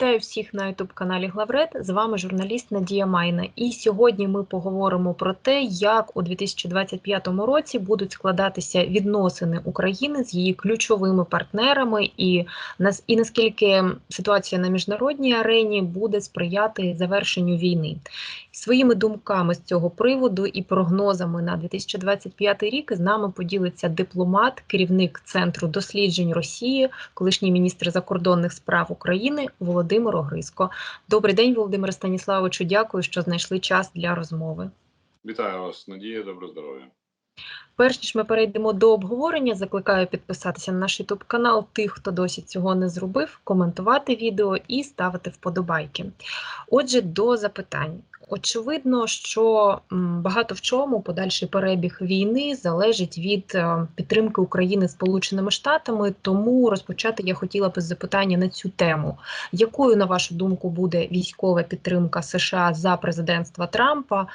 Вітаю всіх на youtube каналі Главред. З вами журналіст Надія Майна. І сьогодні ми поговоримо про те, як у 2025 році будуть складатися відносини України з її ключовими партнерами, і нас і наскільки ситуація на міжнародній арені буде сприяти завершенню війни. Своїми думками з цього приводу і прогнозами на 2025 рік з нами поділиться дипломат, керівник центру досліджень Росії, колишній міністр закордонних справ України Володимир Огризко. Добрий день, Володимире Станіславовичу. Дякую, що знайшли час для розмови. Вітаю вас, Надія, добро здоров'я. Перш ніж ми перейдемо до обговорення, закликаю підписатися на наш youtube канал тих, хто досі цього не зробив, коментувати відео і ставити вподобайки. Отже, до запитань. Очевидно, що багато в чому подальший перебіг війни залежить від е, підтримки України Сполученими Штатами. Тому розпочати я хотіла б запитання на цю тему: якою, на вашу думку, буде військова підтримка США за президентства Трампа?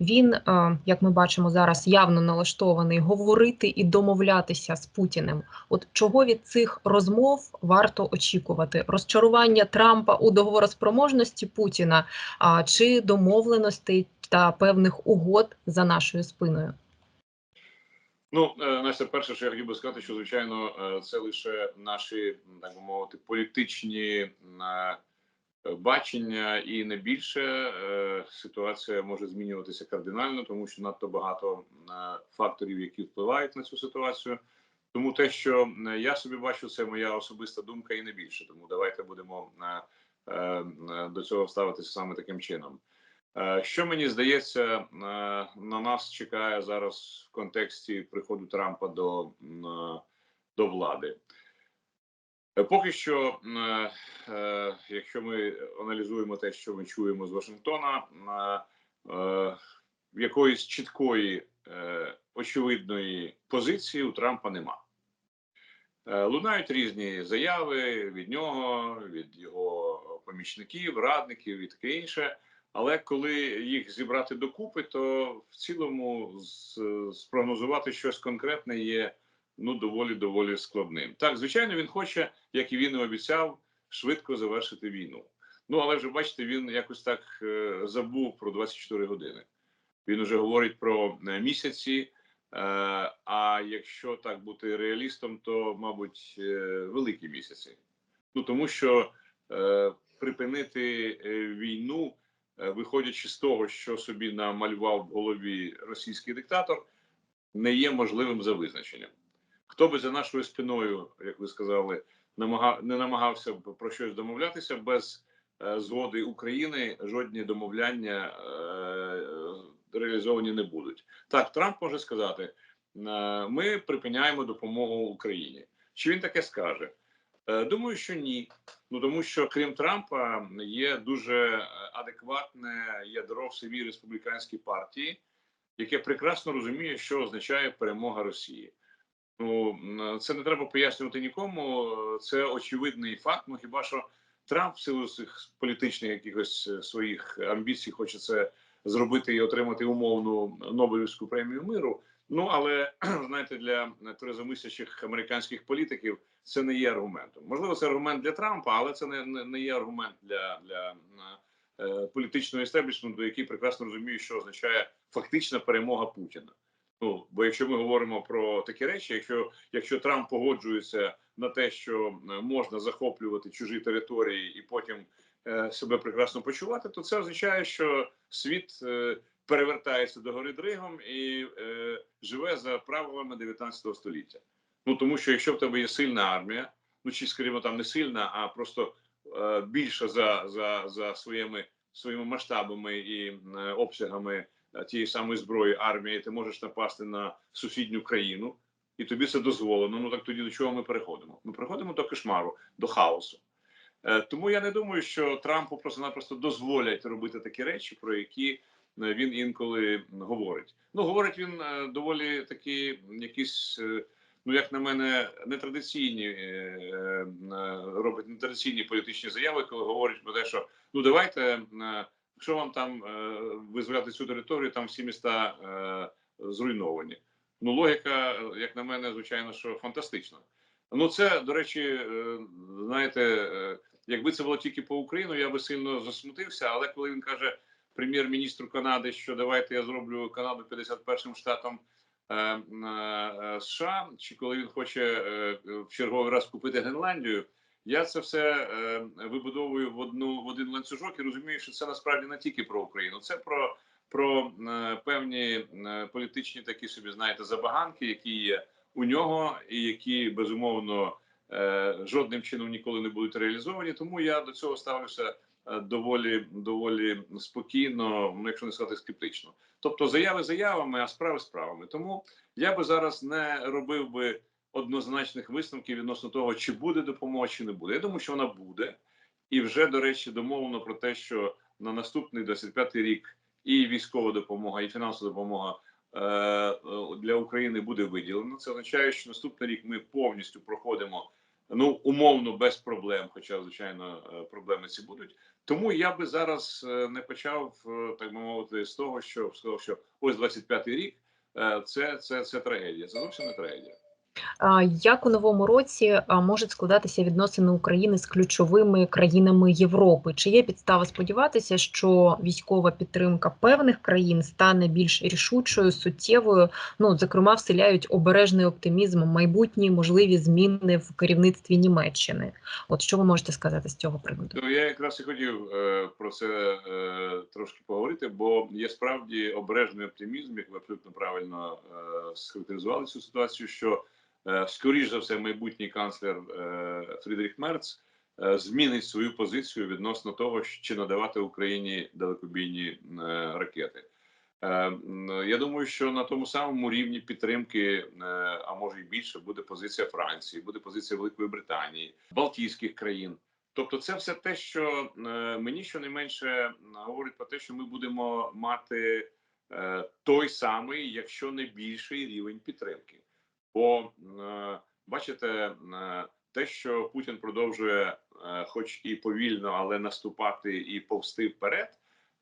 Він, е, як ми бачимо зараз, явно налаштований говорити і домовлятися з Путіним. От чого від цих розмов варто очікувати? Розчарування Трампа у договороспроможності Путіна а, чи до домовленостей та певних угод за нашою спиною? Ну, е, Настя, перше, що я хотів би сказати, що звичайно е, це лише наші так би мовити політичні е, бачення, і не більше ситуація може змінюватися кардинально, тому що надто багато факторів, які впливають на цю ситуацію. Тому те, що я собі бачу, це моя особиста думка, і не більше. Тому давайте будемо до цього ставитися саме таким чином. Е, що мені здається, е, на нас чекає зараз в контексті приходу Трампа до до влади? Е, поки що, якщо ми аналізуємо те, що ми чуємо з Вашингтона, якоїсь чіткої очевидної позиції у Трампа нема. Лунають різні заяви від нього, від його помічників, радників і таке інше. Але коли їх зібрати докупи, то в цілому спрогнозувати щось конкретне є ну доволі доволі складним. Так, звичайно, він хоче, як і він і обіцяв, швидко завершити війну. Ну але вже бачите, він якось так е, забув про 24 години. Він уже говорить про е, місяці. Е, а якщо так бути реалістом, то мабуть великі місяці. Ну тому що припинити війну. Виходячи з того, що собі намалював в голові російський диктатор, не є можливим за визначенням. Хто би за нашою спиною, як ви сказали, намагав, не намагався про щось домовлятися без е, згоди України, жодні домовляння е, реалізовані не будуть. Так, Трамп може сказати: е, ми припиняємо допомогу Україні. Чи він таке скаже? Е, думаю, що ні. Ну тому що крім Трампа є дуже адекватне ядро в самій республіканській партії, яке прекрасно розуміє, що означає перемога Росії. Ну це не треба пояснювати нікому. Це очевидний факт. Ну хіба що Трамп в силу цих політичних якихось е, своїх амбіцій хоче це зробити і отримати умовну Нобелівську премію миру? Ну але знаєте, для тверезомислячих американських політиків це не є аргументом. Можливо, це аргумент для Трампа, але це не не, не є аргумент для для е, політичного істеблішменту, який прекрасно розуміє, що означає фактична перемога Путіна. Ну бо якщо ми говоримо про такі речі, якщо якщо Трамп погоджується на те, що е, можна захоплювати чужі території і потім е, себе прекрасно почувати, то це означає, що світ е, перевертається до гори Дригом і е, живе за правилами 19 століття. Ну тому що якщо в тебе є сильна армія, ну чи скажімо там не сильна, а просто е, більша за за, за своїми своїми масштабами і е, обсягами тієї самої зброї армії, ти можеш напасти на сусідню країну, і тобі це дозволено. Ну так тоді до чого ми переходимо? Ми переходимо до кошмару, до хаосу. Е, тому я не думаю, що Трампу просто-напросто дозволять робити такі речі, про які е, він інколи говорить. Ну говорить він е, доволі такі якісь ну як на мене, нетрадиційні е, е, робить нетрадиційні політичні заяви, коли говорять про те, що ну давайте, е, якщо вам там визволяти цю територію, там всі міста зруйновані. Ну, логіка, як на мене, звичайно, що фантастична. Ну, це, до речі, знаєте, якби це було тільки по Україну, я би сильно засмутився. Але коли він каже прем'єр-міністру Канади, що давайте я зроблю Канаду 51-м штатом е, е, США, чи коли він хоче е, в черговий раз купити Гренландію, я це все е, вибудовую в одну в один ланцюжок і розумію, що це насправді не тільки про Україну, це про про е, певні е, політичні такі собі знаєте забаганки, які є у нього, і які безумовно е, жодним чином ніколи не будуть реалізовані. Тому я до цього ставлюся е, доволі доволі спокійно, ну якщо не сказати скептично. Тобто заяви заявами, а справи справами. Тому я би зараз не робив би однозначних висновків відносно того, чи буде допомога, чи не буде. Я думаю, що вона буде, і вже до речі, домовлено про те, що на наступний 25-й рік і військова допомога, і фінансова допомога е, е, для України буде виділено. Це означає, що наступний рік ми повністю проходимо ну умовно без проблем. Хоча, звичайно, е, проблеми ці будуть. Тому я би зараз не почав так би мовити з того, що сказав, що ось 25-й рік це, це, це трагедія. Це зовсім не трагедія. Як у новому році можуть складатися відносини України з ключовими країнами Європи? Чи є підстава сподіватися, що військова підтримка певних країн стане більш рішучою, суттєвою? Ну, зокрема, вселяють обережний оптимізм, майбутні можливі зміни в керівництві Німеччини? От що ви можете сказати з цього приводу? Ну, я якраз і хотів е, про це е, трошки поговорити, бо є справді обережний оптимізм, як ви абсолютно правильно е, схарактеризували цю ситуацію. що скоріш за все, майбутній канцлер е, Фрідріх Мерц е, змінить свою позицію відносно того, чи надавати Україні далекобійні ракети. Я думаю, що на тому самому рівні підтримки, а може й більше, буде позиція Франції, буде позиція Великої Британії, Балтійських країн. Тобто, це все те, що мені щонайменше говорить про те, що ми будемо мати той самий, якщо не більший рівень підтримки. Бо е, бачите, е, те, що Путін продовжує, е, хоч і повільно, але наступати і повсти вперед,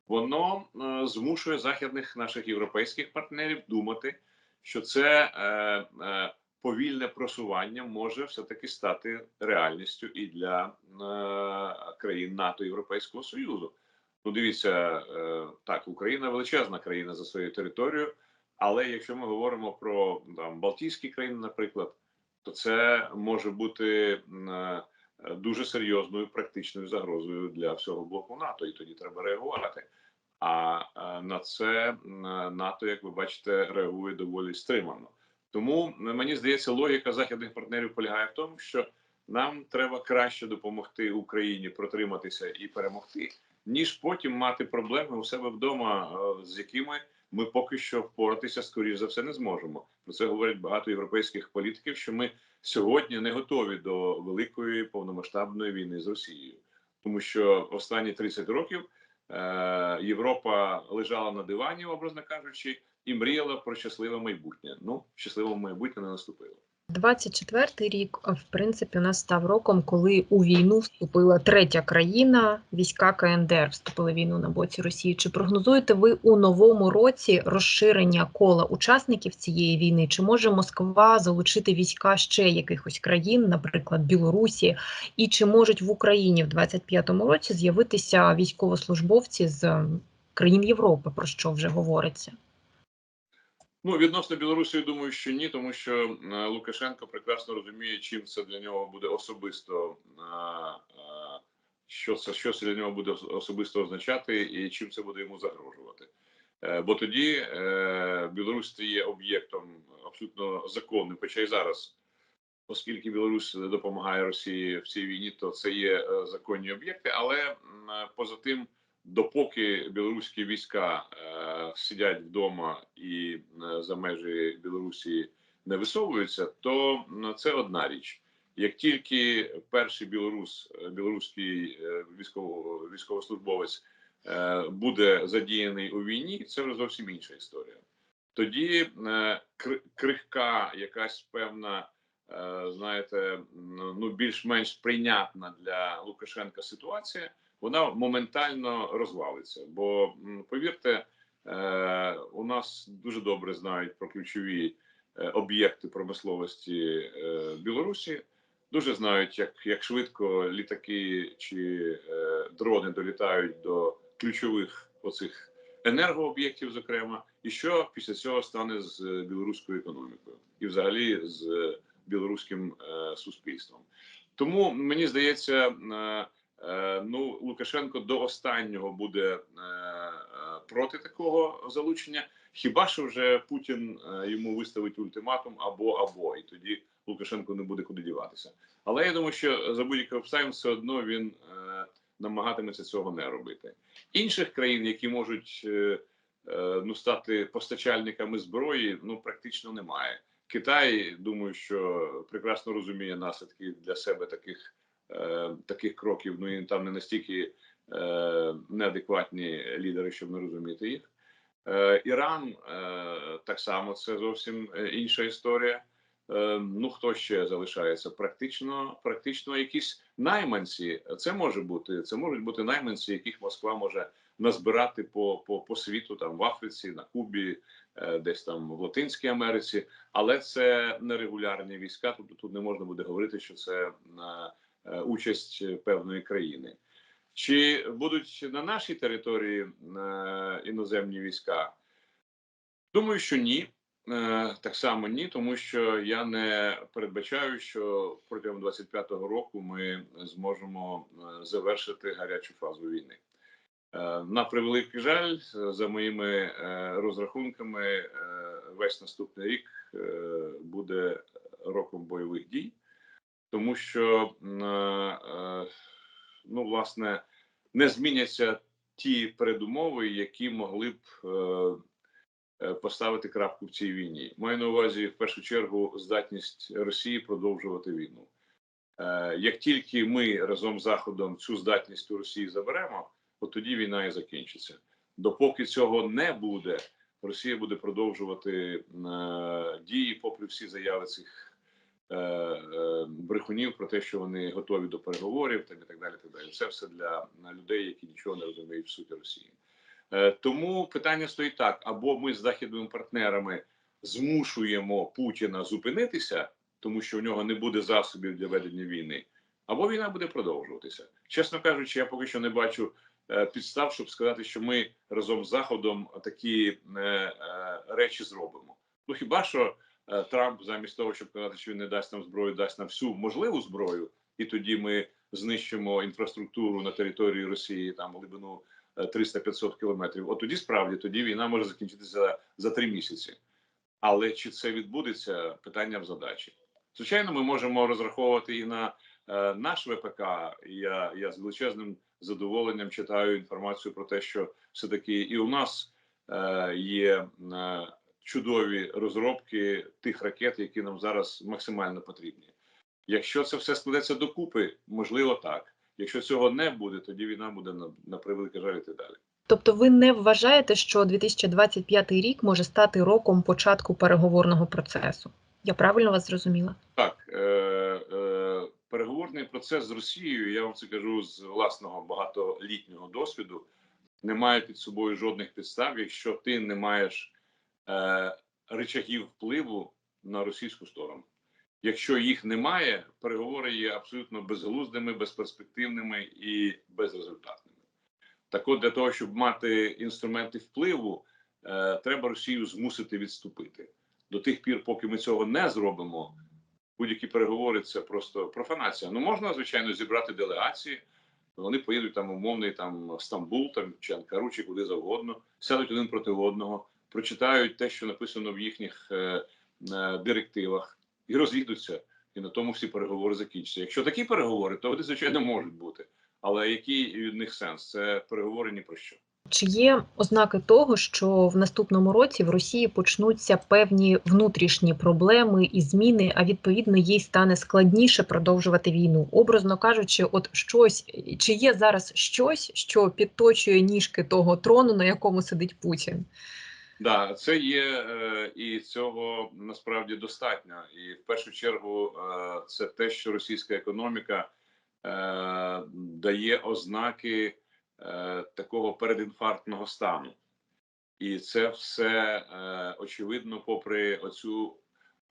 воно змушує західних наших європейських партнерів думати, що це повільне просування може все таки стати реальністю і для країн НАТО Європейського Союзу. Ну, дивіться, так, Україна величезна країна за своєю територією. Але якщо ми говоримо про там Балтійські країни, наприклад, то це може бути е, дуже серйозною практичною загрозою для всього блоку НАТО, і тоді треба реагувати. А на це НАТО, як ви бачите, реагує доволі стримано. Тому мені здається, логіка західних партнерів полягає в тому, що нам треба краще допомогти Україні протриматися і перемогти, ніж потім мати проблеми у себе вдома, е, з якими ми поки що впоратися скоріш за все не зможемо. Про це говорять багато європейських політиків. Що ми сьогодні не готові до великої повномасштабної війни з Росією, тому що останні 30 років е, Європа лежала на дивані, образно кажучи, і мріяла про щасливе майбутнє. Ну щасливе майбутнє не наступило. 24-й рік, в принципі, у нас став роком, коли у війну вступила третя країна, війська КНДР вступили в війну на боці Росії. Чи прогнозуєте ви у новому році розширення кола учасників цієї війни? Чи може Москва залучити війська ще якихось країн, наприклад, Білорусі, і чи можуть в Україні в 25-му році з'явитися військовослужбовці з країн Європи, про що вже говориться? Ну, відносно Білорусі, я думаю, що ні, тому що е, Лукашенко прекрасно розуміє, чим це для нього буде особисто, е, е, що це що це для нього буде особисто означати, і чим це буде йому загрожувати. Бо тоді Білорусь стає об'єктом абсолютно законним. Хоча й зараз, оскільки Білорусь допомагає Росії в цій війні, то це є законні об'єкти, але поза тим допоки білоруські війська е, сидять вдома і е, за межі Білорусі не висовуються, то це одна річ. Як тільки перший білорус, е, білоруський е, військово, військовослужбовець е, буде задіяний у війні, це вже зовсім інша історія. Тоді е, крихка, якась певна, е, знаєте, ну більш-менш прийнятна для Лукашенка ситуація вона моментально розвалиться. Бо повірте, е, у нас дуже добре знають про ключові е, об'єкти промисловості е, Білорусі. дуже знають, як, як швидко літаки чи дрони долітають до ключових оцих енергооб'єктів, зокрема, і що після цього стане з білоруською економікою і, взагалі, з білоруським суспільством. Тому мені здається, ну Лукашенко до останнього буде е, е, проти такого залучення. Хіба що вже Путін е, йому виставить ультиматум або або, і тоді Лукашенко не буде куди діватися. Але я думаю, що за будь-яких обставин все одно він е, намагатиметься цього не робити. Інших країн, які можуть е, е, ну стати постачальниками зброї, ну практично немає. Китай, думаю, що прекрасно розуміє наслідки для себе таких е, таких кроків. Ну і там не настільки е, неадекватні лідери, щоб не розуміти їх. Е, Іран е, так само це зовсім е, інша історія. Е, ну хто ще залишається? Практично, практично якісь найманці. Це може бути. Це можуть бути найманці, яких Москва може назбирати по, по, по світу, там в Африці, на Кубі, е, десь там в Латинській Америці, але це нерегулярні війська. Тобто тут не можна буде говорити, що це е, участь певної країни. Чи будуть на нашій території е, іноземні війська? Думаю, що ні. Е, Так само ні, тому що я не передбачаю, що протягом 25-го року ми зможемо е, завершити гарячу фазу війни. Е, На превеликий жаль, за моїми е, розрахунками, е, весь наступний рік е, буде роком бойових дій, тому що е, е, ну, власне, не зміняться ті передумови, які могли б е, поставити крапку в цій війні. Маю на увазі в першу чергу здатність Росії продовжувати війну. Як тільки ми разом з Заходом цю здатність у Росії заберемо, от тоді війна і закінчиться. Допоки цього не буде, Росія буде продовжувати дії, попри всі заяви цих брехунів про те, що вони готові до переговорів, там і так далі. Так далі. Це все для людей, які нічого не розуміють в суті Росії. Е, тому питання стоїть так: або ми з західними партнерами змушуємо Путіна зупинитися, тому що у нього не буде засобів для ведення війни, або війна буде продовжуватися. Чесно кажучи, я поки що не бачу е, підстав, щоб сказати, що ми разом з Заходом такі е, е, речі зробимо. Ну хіба що е, Трамп, замість того, щоб казати, що він не дасть нам зброю, дасть нам всю можливу зброю, і тоді ми знищимо інфраструктуру на території Росії там глибину е, 300-500 кілометрів. От тоді справді тоді війна може закінчитися за, за три місяці. Але чи це відбудеться? Питання в задачі. Звичайно, ми можемо розраховувати і на е, наш ВПК. Я, я з величезним задоволенням читаю інформацію про те, що все таки і у нас е, є е, чудові розробки тих ракет, які нам зараз максимально потрібні. Якщо це все складеться докупи, можливо, так. Якщо цього не буде, тоді війна буде на, на превелике жаль іти далі. Тобто ви не вважаєте, що 2025 рік може стати роком початку переговорного процесу? Я правильно вас зрозуміла? Так, е, е, переговорний процес з Росією, я вам це кажу з власного багатолітнього досвіду, не має під собою жодних підстав, якщо ти не маєш е, речагів впливу на російську сторону. Якщо їх немає, переговори є абсолютно безглуздими, безперспективними і безрезультатними. Так от для того, щоб мати інструменти впливу, е, треба Росію змусити відступити. До тих пір, поки ми цього не зробимо, будь-які переговори це просто профанація. Ну можна, звичайно, зібрати делегації. Вони поїдуть там умовний там Стамбул, там чи Анкару, чи куди завгодно, сядуть один проти одного, прочитають те, що написано в їхніх е, е, директивах, і розійдуться. І на тому всі переговори закінчаться. Якщо такі переговори, то вони звичайно можуть бути. Але який від них сенс? Це переговори ні про що. Чи є ознаки того, що в наступному році в Росії почнуться певні внутрішні проблеми і зміни, а відповідно їй стане складніше продовжувати війну? Образно кажучи, от щось чи є зараз щось, що підточує ніжки того трону, на якому сидить Путін? Да, це є е, і цього насправді достатньо. І в першу чергу е, це те, що російська економіка е, дає ознаки такого передінфарктного стану, і це все очевидно, попри оцю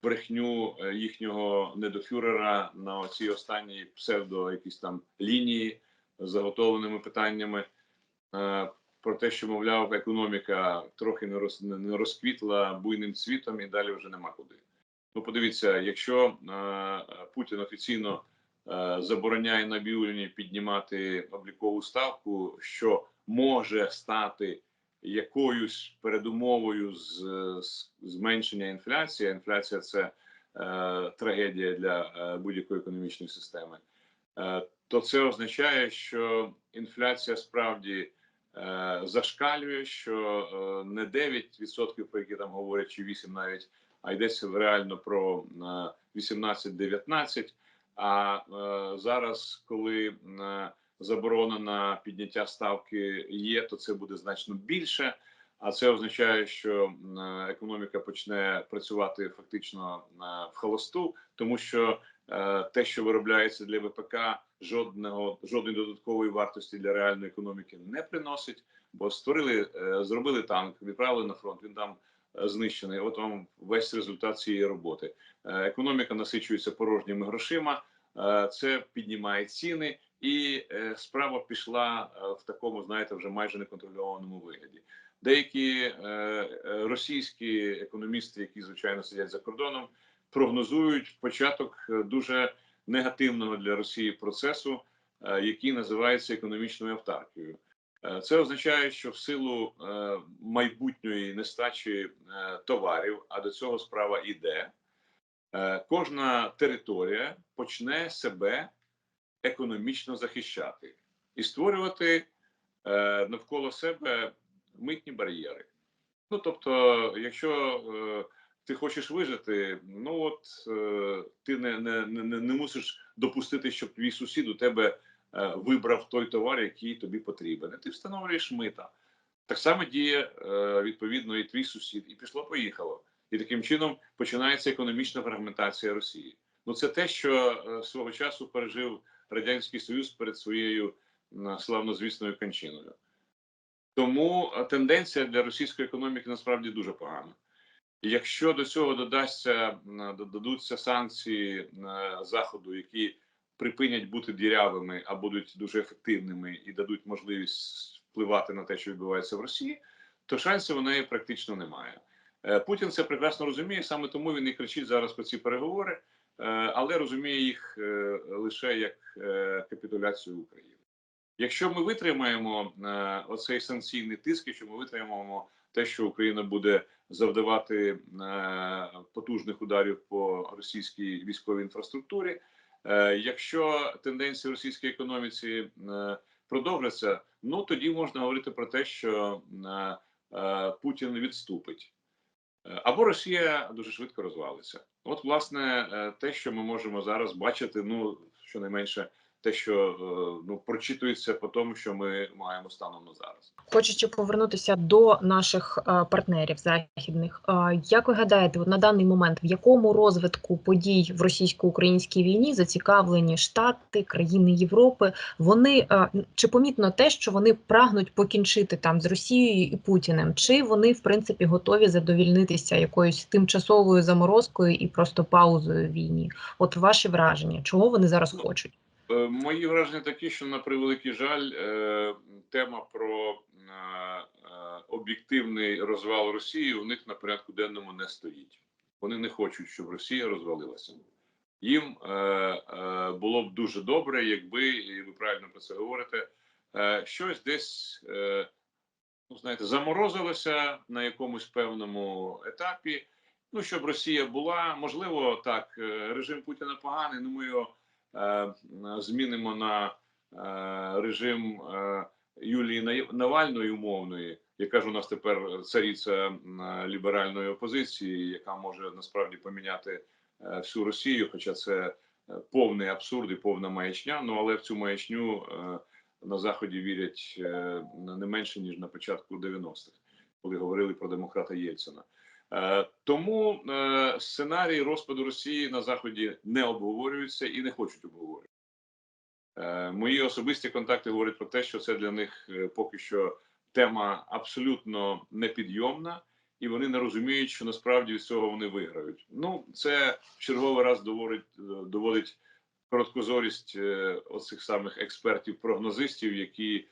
брехню їхнього недофюрера на цій останній псевдо якісь там лінії з заготовленими питаннями. Про те, що мовляв, економіка трохи не роз не- розквітла буйним цвітом, і далі вже нема куди. Ну, подивіться, якщо е, Путін офіційно е, забороняє на бюлені піднімати облікову ставку, що може стати якоюсь передумовою з, з зменшення інфляції. Інфляція це е, трагедія для е, будь-якої економічної системи. Е, то це означає, що інфляція справді зашкалює, що е, не 9%, про які там говорять, чи 8 навіть, а йдеться реально про е, 18-19%. А е, зараз, коли е, заборона на підняття ставки є, то це буде значно більше. А це означає, що е, економіка почне працювати фактично е, в холосту, тому що е, те, що виробляється для ВПК, жодного жодної додаткової вартості для реальної економіки не приносить. Бо створили, е, зробили танк, відправили на фронт. Він там е, знищений. От вам весь результат цієї роботи. Е, Економіка насичується порожніми грошима. Це піднімає ціни, і справа пішла в такому, знаєте, вже майже неконтрольованому вигляді. Деякі російські економісти, які звичайно сидять за кордоном, прогнозують початок дуже негативного для Росії процесу, е, який називається економічною автаркією. Е, Це означає, що в силу е, майбутньої нестачі товарів, а до цього справа іде, кожна територія почне себе економічно захищати і створювати навколо себе митні бар'єри. Ну тобто, якщо ти хочеш вижити, ну от е, ти не, не, не, не мусиш допустити, щоб твій сусід у тебе е, вибрав той товар, який тобі потрібен. Ти встановлюєш мита. Так само діє е, відповідно і твій сусід, і пішло, поїхало. І таким чином починається економічна фрагментація Росії. Ну це те, що е, свого часу пережив радянський союз перед своєю м, славнозвісною кончиною. Тому е, тенденція для російської економіки насправді дуже погана. Якщо до цього додасться додадуться санкції е, заходу, які припинять бути дірявими, а будуть дуже ефективними і дадуть можливість впливати на те, що відбувається в Росії, то шансів у неї практично немає. Е, Путін це прекрасно розуміє, саме тому він і кричить зараз про ці переговори, е, але розуміє їх лише як капітуляцію України. Якщо ми витримаємо оцей санкційний тиск, якщо ми витримаємо те, що Україна буде завдавати е, потужних ударів по російській військовій інфраструктурі, е, якщо тенденції в російській економіці е, продовжаться, ну тоді можна говорити про те, що Путін відступить. Або Росія дуже швидко розвалиться. От, власне, те, що ми можемо зараз бачити, ну щонайменше те, що е, ну прочитується по тому, що ми маємо станом на зараз. Хочучи повернутися до наших е, партнерів західних, е, як ви гадаєте, от на даний момент в якому розвитку подій в російсько-українській війні зацікавлені Штати, країни Європи? Вони чи помітно те, що вони прагнуть покінчити там з Росією і Путіним, чи вони в принципі готові задовільнитися якоюсь тимчасовою заморозкою і просто паузою війні? От ваші враження, чого вони зараз хочуть? Е, Мої враження такі, що на превеликий жаль, е, тема про е, об'єктивний розвал Росії у них на порядку денному не стоїть. Вони не хочуть, щоб Росія розвалилася. Їм було б дуже добре, якби і ви правильно про це говорите. Щось десь ну знаєте, заморозилося на якомусь певному етапі. Ну щоб Росія була, можливо, так. Режим Путіна поганий. Ну ми його змінимо на е, режим е, Юлії Навальної умовної, яка ж у нас тепер цариця е, ліберальної опозиції, яка може насправді поміняти е, всю Росію, хоча це е, повний абсурд і повна маячня. Ну але в цю маячню е, на заході вірять е, не менше ніж на початку 90-х, коли говорили про демократа Єльцина. Е, Тому е, сценарій розпаду Росії на заході не обговорюються і не хочуть обговорювати. Е, Мої особисті контакти говорять про те, що це для них поки що тема абсолютно непідйомна, і вони не розуміють, що насправді від цього вони виграють. Ну, це в черговий раз доводить, доводить короткозорість оцих самих експертів-прогнозистів, які,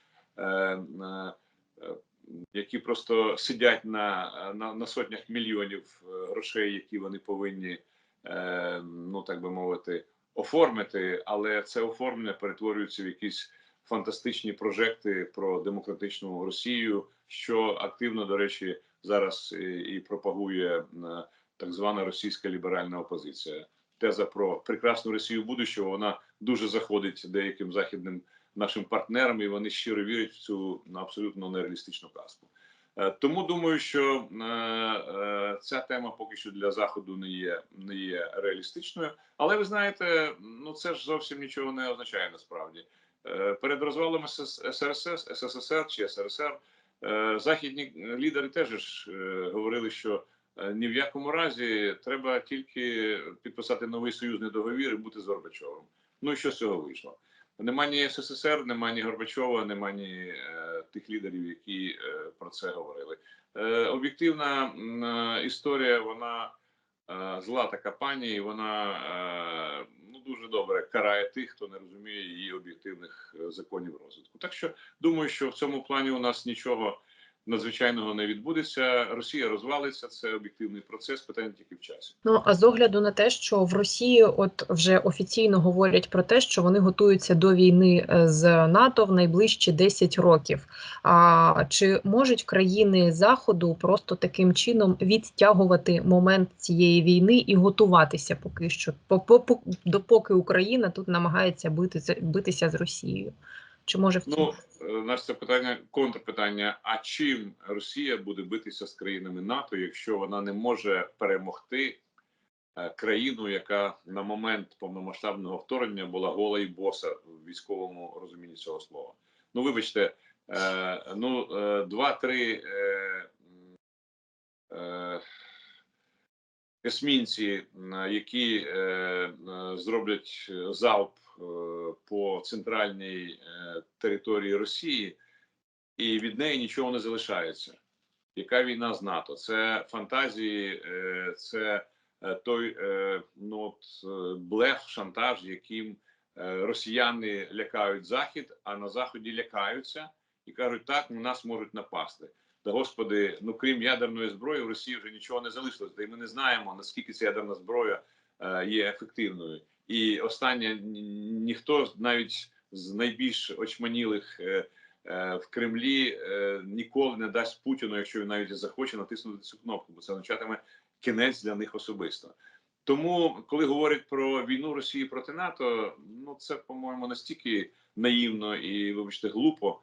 які просто сидять на, на, на сотнях мільйонів е, грошей, які вони повинні, е, ну так би мовити, оформити, але це оформлення перетворюється в якісь фантастичні прожекти про демократичну Росію, що активно, до речі, зараз і, пропагує е, так звана російська ліберальна опозиція. Теза про прекрасну Росію будущого вона дуже заходить деяким західним нашим партнерам, і вони щиро вірять в цю ну, абсолютно нереалістичну казку. Е, Тому думаю, що е, е, ця тема поки що для заходу не є не є реалістичною. Але ви знаєте, ну це ж зовсім нічого не означає насправді. Перед розвалом СРСР, СССР чи СРСР західні лідери теж ж говорили, що ні в якому разі треба тільки підписати новий союзний договір і бути з Горбачовим. Ну і що з цього вийшло? Нема ні СССР, нема ні Горбачова, нема ні е, тих лідерів, які е, про це говорили. Е, об'єктивна е, історія, вона е, зла така пані, і вона е, ну дуже добре карає тих, хто не розуміє її об'єктивних е, законів розвитку. Так що думаю, що в цьому плані у нас нічого надзвичайного не відбудеться. Росія розвалиться. Це об'єктивний процес, питання тільки в часі. Ну а з огляду на те, що в Росії от вже офіційно говорять про те, що вони готуються до війни е, з НАТО в найближчі 10 років. А чи можуть країни Заходу просто таким чином відтягувати момент цієї війни і готуватися поки що, по- по- по- допоки Україна тут намагається битися, битися з Росією? Чи може в цьому? Ну, е, наше це питання контрпитання: а чим Росія буде битися з країнами НАТО, якщо вона не може перемогти е, країну, яка на момент повномасштабного вторгнення була гола і боса в військовому розумінні цього слова? Ну, вибачте, е, ну два-три есмінці, які зроблять залп по центральній е, території Росії, і від неї нічого не залишається. Яка війна з НАТО? Це фантазії, е, це е, той е, ну, от, е, блеф, шантаж, яким е, росіяни лякають Захід, а на Заході лякаються і кажуть, так, на нас можуть напасти. Та господи, ну крім ядерної зброї, в Росії вже нічого не залишилось. Та й ми не знаємо наскільки ця ядерна зброя е, є ефективною. І останнє ніхто навіть з найбільш очманілих е, е, в Кремлі е, ніколи не дасть Путіну, якщо він навіть захоче натиснути цю кнопку, бо це означатиме кінець для них особисто. Тому, коли говорять про війну Росії проти НАТО, ну це по-моєму настільки наївно і, вибачте, глупо,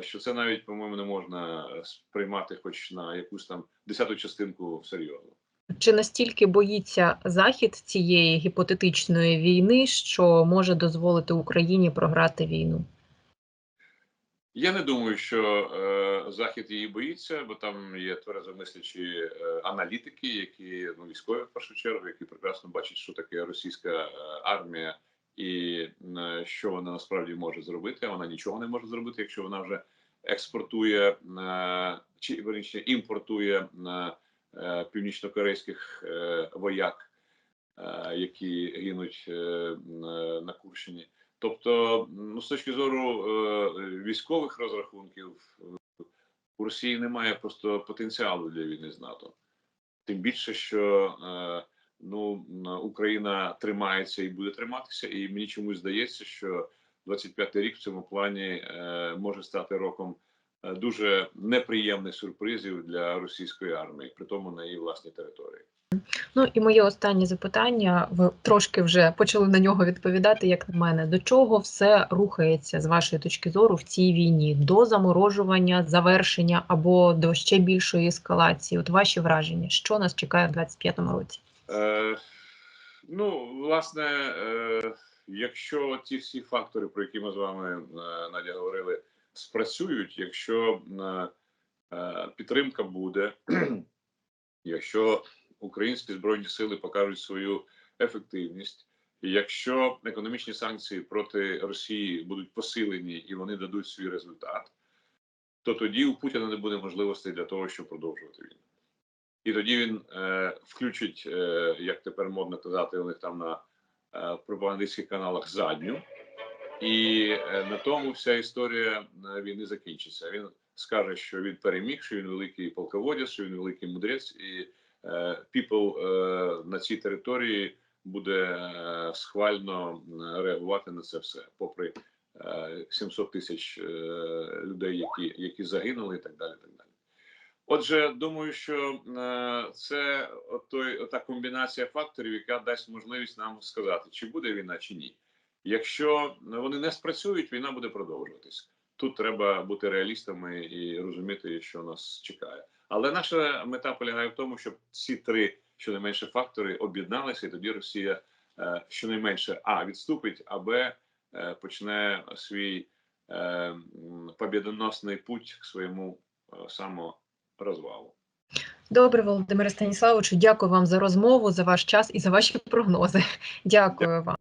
що це навіть, по-моєму, не можна сприймати, хоч на якусь там десяту частинку серйозно. Чи настільки боїться Захід цієї гіпотетичної війни, що може дозволити Україні програти війну? Я не думаю, що е, Захід її боїться, бо там є тверезомислячі е, аналітики, які ну військові в першу чергу, які прекрасно бачать, що таке російська е, армія і е, що вона насправді може зробити. Вона нічого не може зробити, якщо вона вже експортує е, чи верніше імпортує е, північнокорейських е, вояк, е, які гинуть е, е, на Курщині. Тобто, ну з точки зору е, військових розрахунків, е, у Росії немає просто потенціалу для війни з НАТО. Тим більше, що е, ну Україна тримається і буде триматися, і мені чомусь здається, що 25-й рік в цьому плані е, може стати роком е, дуже неприємних сюрпризів для російської армії, при тому на її власній території. Ну і моє останнє запитання. Ви трошки вже почали на нього відповідати, як на мене. До чого все рухається з вашої точки зору в цій війні? До заморожування, завершення або до ще більшої ескалації? От ваші враження, що нас чекає в 25-му році? Е, ну, власне, е, якщо ті всі фактори, про які ми з вами е, Надя говорили, спрацюють, якщо е, е, підтримка буде, якщо українські збройні сили покажуть свою ефективність, якщо економічні санкції проти Росії будуть посилені і вони дадуть свій результат, то тоді у Путіна не буде можливостей для того, щоб продовжувати війну. і тоді він е, включить, е, як тепер модно казати, у них там на е, пропагандистських каналах задню, і е, на тому вся історія е, війни закінчиться. Він скаже, що він переміг, що він великий полководець, що він великий мудрець, і е, е, на цій території буде схвально реагувати на це все, попри е, 700 тисяч людей, які, які загинули, і так далі. Так далі. Отже, думаю, що це той та комбінація факторів, яка дасть можливість нам сказати, чи буде війна, чи ні. Якщо вони не спрацюють, війна буде продовжуватись. Тут треба бути реалістами і розуміти, що нас чекає. Але наша мета полягає в тому, щоб ці три щонайменше фактори об'єдналися, і тоді Росія е, щонайменше а відступить, а б е, почне свій е, м, путь к своєму саморозвалу. Добре, Володимире Станіславовичу, дякую вам за розмову, за ваш час і за ваші прогнози. Дякую вам.